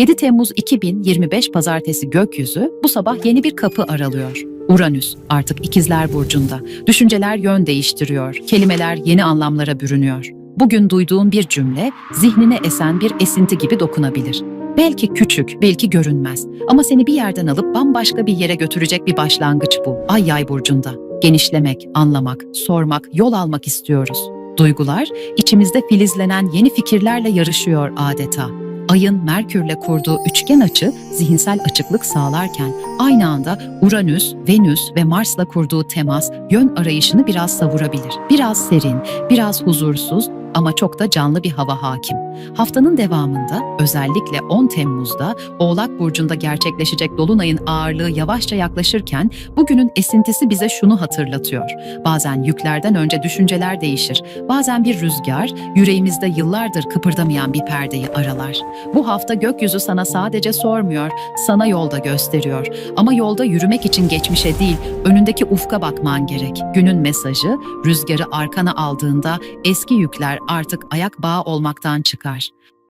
7 Temmuz 2025 Pazartesi gökyüzü bu sabah yeni bir kapı aralıyor. Uranüs artık ikizler burcunda. Düşünceler yön değiştiriyor, kelimeler yeni anlamlara bürünüyor. Bugün duyduğun bir cümle zihnine esen bir esinti gibi dokunabilir. Belki küçük, belki görünmez ama seni bir yerden alıp bambaşka bir yere götürecek bir başlangıç bu. Ay yay burcunda. Genişlemek, anlamak, sormak, yol almak istiyoruz. Duygular içimizde filizlenen yeni fikirlerle yarışıyor adeta. Ayın Merkürle kurduğu üçgen açı zihinsel açıklık sağlarken aynı anda Uranüs, Venüs ve Mars'la kurduğu temas yön arayışını biraz savurabilir. Biraz serin, biraz huzursuz ama çok da canlı bir hava hakim. Haftanın devamında özellikle 10 Temmuz'da Oğlak Burcu'nda gerçekleşecek Dolunay'ın ağırlığı yavaşça yaklaşırken bugünün esintisi bize şunu hatırlatıyor. Bazen yüklerden önce düşünceler değişir. Bazen bir rüzgar yüreğimizde yıllardır kıpırdamayan bir perdeyi aralar. Bu hafta gökyüzü sana sadece sormuyor, sana yolda gösteriyor. Ama yolda yürümek için geçmişe değil, önündeki ufka bakman gerek. Günün mesajı, rüzgarı arkana aldığında eski yükler artık ayak bağı olmaktan çıkar.